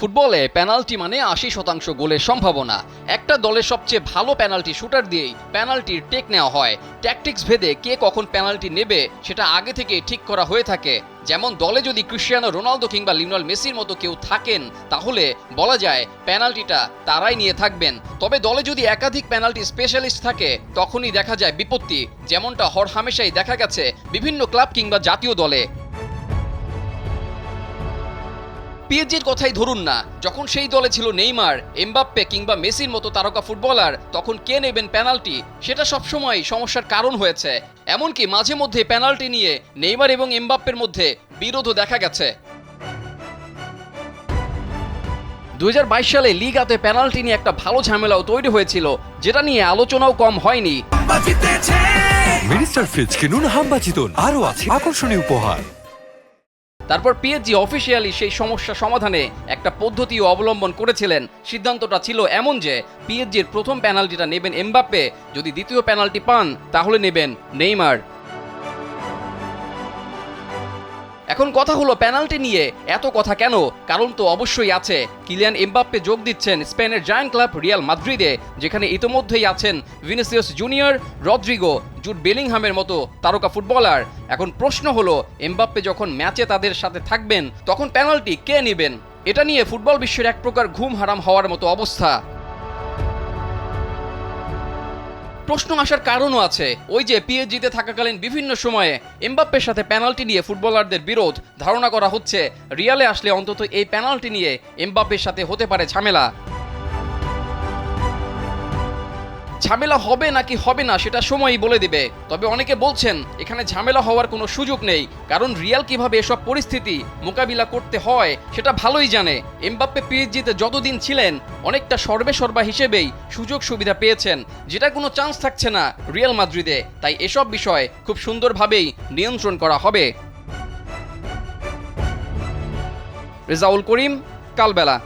ফুটবলে পেনাল্টি মানে আশি শতাংশ গোলের সম্ভাবনা। একটা দলের সবচেয়ে ভালো পেনাল্টি শুটার দিয়েই পেনাল্টির টেক নেওয়া হয়। ট্যাকটিক্স ভেদে কে কখন পেনাল্টি নেবে সেটা আগে থেকে ঠিক করা হয়ে থাকে। যেমন দলে যদি ক্রিশ্চিয়ানো রোনালদো কিংবা লিওনেল মেসির মতো কেউ থাকেন, তাহলে বলা যায় পেনাল্টিটা তারাই নিয়ে থাকবেন। তবে দলে যদি একাধিক পেনাল্টি স্পেশালিস্ট থাকে, তখনই দেখা যায় বিপত্তি। যেমনটা হর হামেশাই দেখা গেছে বিভিন্ন ক্লাব কিংবা জাতীয় দলে। পিএসজির কথাই ধরুন না। যখন সেই দলে ছিল নেইমার এমবাপ্পে কিংবা মেসির মতো তারকা ফুটবলার তখন কে নেবেন পেনাল্টি? সেটা সবসময় সমস্যার কারণ হয়েছে। এমনকি মাঝে মধ্যে পেনাল্টি নিয়ে নেইমার এবং এমবাপ্পের মধ্যে বিরোধও দেখা গেছে। দু হাজার বাইশ সালে লিগাতে পেনাল্টি নিয়ে একটা ভালো ঝামেলাও তৈরি হয়েছিল যেটা নিয়ে আলোচনাও কম হয়নি। মিনিস্টার ফ্রিজ কিনুন হাম্বা জিতুন। আরও আছে আকর্ষণীয় উপহার। তারপর পিএসজি অফিসিয়ালি সেই সমস্যা সমাধানে একটা পদ্ধতিও অবলম্বন করেছিলেন। সিদ্ধান্তটা ছিল এমন যে পিএসজির প্রথম পেনাল্টিটা নেবেন এমবাপ্পে, যদি দ্বিতীয় পেনাল্টি পান, তাহলে নেবেন নেইমার। এখন কথা হলো পেনাল্টি নিয়ে। এত কথা কেন? কারণ তো অবশ্যই আছে। কিলিয়ান এমবাপ্পে যোগ দিচ্ছেন স্পেনের জায়ান্ট ক্লাব রিয়াল মাদ্রিদে, যেখানে ইতোমধ্যেই আছেন ভিনিসিয়াস জুনিয়র রদ্রিগো, জুট বেলিংহামের মতো তারকা ফুটবলার। এখন প্রশ্ন হলো, এমবাপ্পে যখন ম্যাচে তাদের সাথে থাকবেন, তখন পেনাল্টি কে নেবেন? এটা নিয়ে ফুটবল বিশ্বের এক প্রকার ঘুম হারাম হওয়ার মতো অবস্থা। প্রশ্ন আসার কারণও আছে। ওই যে পিএসজিতে থাকাকালীন বিভিন্ন সময়ে এমবাপ্পের সাথে পেনাল্টি নিয়ে ফুটবলারদের বিরোধ ধারণা করা হচ্ছে। রিয়ালে আসলে অন্তত এই পেনাল্টি নিয়ে এমবাপ্পের সাথে হতে পারে ঝামেলা। ঝামেলা হবে নাকি হবে না সেটা সময়ই বলে দিবে। তবে অনেকে বলছেন, এখানে ঝামেলা হওয়ার কোনো সুযোগ নেই, কারণ রিয়াল কীভাবে এসব পরিস্থিতি মোকাবিলা করতে হয় সেটা ভালোই জানে। এমবাপ্পে পিএইচজিতে যতদিন ছিলেন, অনেকটা সর্বে সর্বা হিসেবেই সুযোগ সুবিধা পেয়েছেন, যেটা কোনো চান্স থাকছে না রিয়াল মাদ্রিদে। তাই এসব বিষয় খুব সুন্দরভাবেই নিয়ন্ত্রণ করা হবে। রেজাউল করিম, কালবেলা।